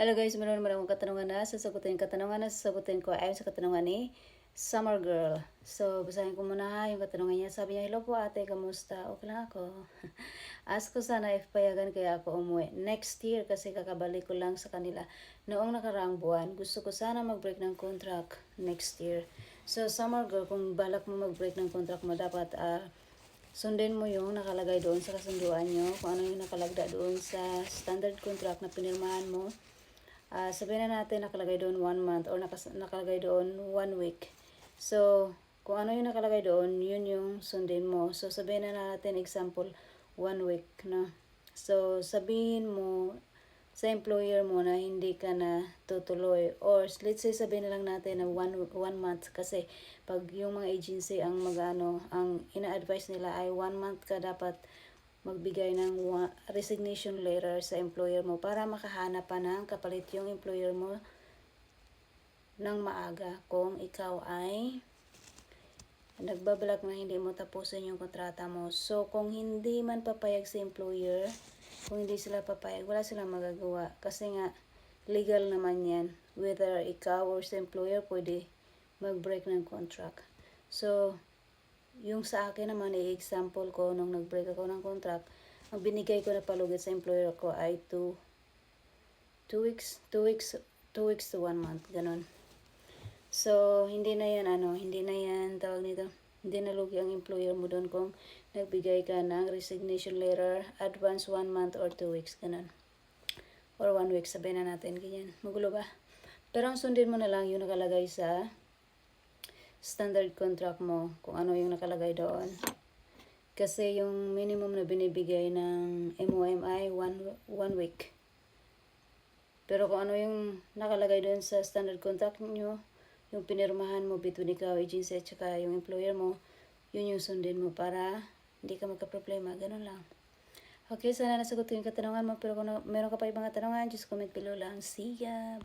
Hello guys, meron naman akong katanungan na sasagutin. Katanungan na sasagutin ko ayon sa katanungan ni Summer Girl. So, basahin ko muna yung katanungan niya. Sabi niya, hello po ate, kamusta? Okay lang ako. Ask ko sana if payagan kaya ako umuwi. Next year kasi kakabalik ko lang sa kanila. Noong nakaraang buwan, gusto ko sana mag-break ng contract next year. So, Summer Girl, kung balak mo mag-break ng contract mo, dapat ah, sundin mo yung nakalagay doon sa kasunduan nyo, kung ano yung nakalagda doon sa standard contract na pinirmahan mo. Ah, sabihin na natin nakalagay doon one month or nakas- nakalagay doon one week. So, kung ano yung nakalagay doon, yun yung sundin mo. So, sabihin na natin example, one week na. So, sabihin mo sa employer mo na hindi ka na tutuloy. Or, let's say sabihin na lang natin na one, one month kasi pag yung mga agency ang magano ang ina-advise nila ay one month ka dapat magbigay ng resignation letter sa employer mo para makahanap pa ng kapalit yung employer mo ng maaga kung ikaw ay nagbabalak na hindi mo tapusin yung kontrata mo. So, kung hindi man papayag sa employer, kung hindi sila papayag, wala silang magagawa. Kasi nga, legal naman yan. Whether ikaw or sa employer, pwede mag-break ng contract. So, yung sa akin naman, i-example ko, nung nag-break ako ng contract, ang binigay ko na palugit sa employer ko ay 2 2 weeks, 2 weeks, 2 weeks to 1 month, ganun. So, hindi na yan, ano, hindi na yan, tawag nito, hindi na lugi ang employer mo doon kung nagbigay ka ng resignation letter, advance 1 month or 2 weeks, ganun. Or 1 week, sabihin na natin, ganyan. Magulo ba? Pero ang sundin mo na lang yung nakalagay sa standard contract mo, kung ano yung nakalagay doon. Kasi yung minimum na binibigay ng MOMI, one, one week. Pero kung ano yung nakalagay doon sa standard contract nyo, yung pinirmahan mo between ikaw, agency, at saka yung employer mo, yun yung sundin mo para hindi ka magka-problema. Ganun lang. Okay, sana nasagot ko yung katanungan mo. Pero kung na- meron ka pa ibang katanungan, just comment below lang. See ya!